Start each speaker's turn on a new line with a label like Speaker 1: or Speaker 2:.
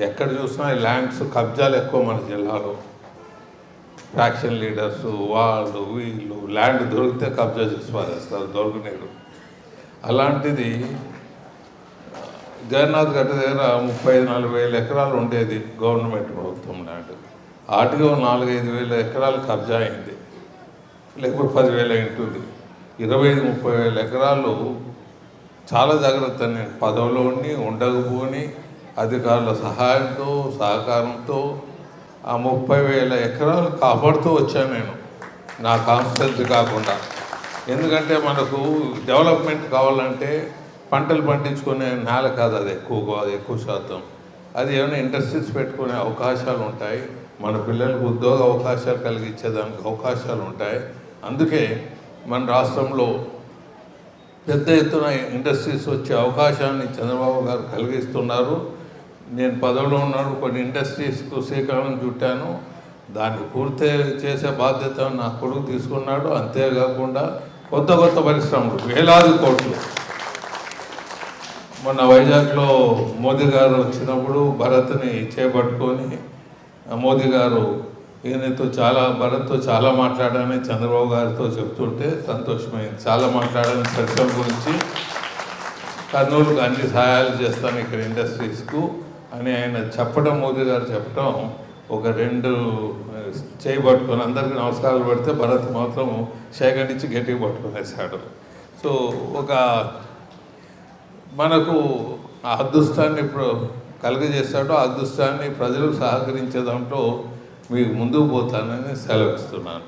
Speaker 1: ఎక్కడ చూసినా ఈ ల్యాండ్స్ కబ్జాలు ఎక్కువ మన జిల్లాలో. ఫ్యాక్షన్ లీడర్స్ వాళ్ళు వీళ్ళు ల్యాండ్ దొరికితే కబ్జా చేసి పారేస్తారు దొరకనేరు. అలాంటిది జగన్నాథ్ గడ్డ దగ్గర ముప్పై నాలుగు వేల ఎకరాలు ఉండేది గవర్నమెంట్ ప్రభుత్వం ల్యాండ్ ఆటిగా నాలుగైదు వేల ఎకరాలు కబ్జా అయింది. లేకపోతే పదివేల ఉంటుంది. ఇరవై ఐదు ముప్పై వేల ఎకరాలు చాలా జాగ్రత్త నేను పదవిలో ఉండి ఉండకపోని అధికారుల సహాయంతో సహకారంతో ఆ ముప్పై వేల ఎకరాలు కాపాడుతూ వచ్చాను నేను. నా కాన్స్టెన్సీ కాకుండా. ఎందుకంటే మనకు డెవలప్మెంట్ కావాలంటే పంటలు పండించుకునే నేల కాదు అది ఎక్కువగా ఎక్కువ శాతం. అది ఏమైనా ఇండస్ట్రీస్ పెట్టుకునే అవకాశాలు ఉంటాయి. మన పిల్లలకు ఉద్యోగ అవకాశాలు కలిగించేదానికి అవకాశాలు ఉంటాయి. అందుకే మన రాష్ట్రంలో పెద్ద ఎత్తున ఇండస్ట్రీస్ వచ్చే అవకాశాన్ని చంద్రబాబు గారు కలిగిస్తున్నారు. నేను పదవిలో ఉన్నాడు కొన్ని ఇండస్ట్రీస్కు శ్రీకారం చుట్టాను. దాన్ని పూర్తి చేసే బాధ్యత నా కొడుకు తీసుకున్నాడు. అంతేకాకుండా కొత్త కొత్త పరిశ్రమలు వేలాది కోట్లు. మొన్న వైజాగ్లో మోదీ గారు వచ్చినప్పుడు భరత్ని చేపట్టుకొని మోదీ గారు ఈయనతో చాలా భరత్తో చాలా మాట్లాడాలని చంద్రబాబు గారితో చెప్తుంటే సంతోషమైంది. చాలా మాట్లాడాలని పరిశ్రమ గురించి కర్నూలుకు అన్ని సహాయాలు చేస్తాను ఇక్కడ ఇండస్ట్రీస్కు. అని ఆయన చెప్పడం మోదీ గారు చెప్పడం ఒక రెండు చేయి పట్టుకొని అందరికీ నమస్కారాలు పెడితే భరత్ మాత్రం సేకరించి గట్టిగా పట్టుకునేసాడు సో ఒక మనకు ఆ అదృష్టాన్ని ఇప్పుడు కలుగజేస్తాడో ఆ అదృష్టాన్ని ప్రజలకు సహకరించే దాంట్లో మీకు ముందుకు పోతానని సెలవిస్తున్నాను.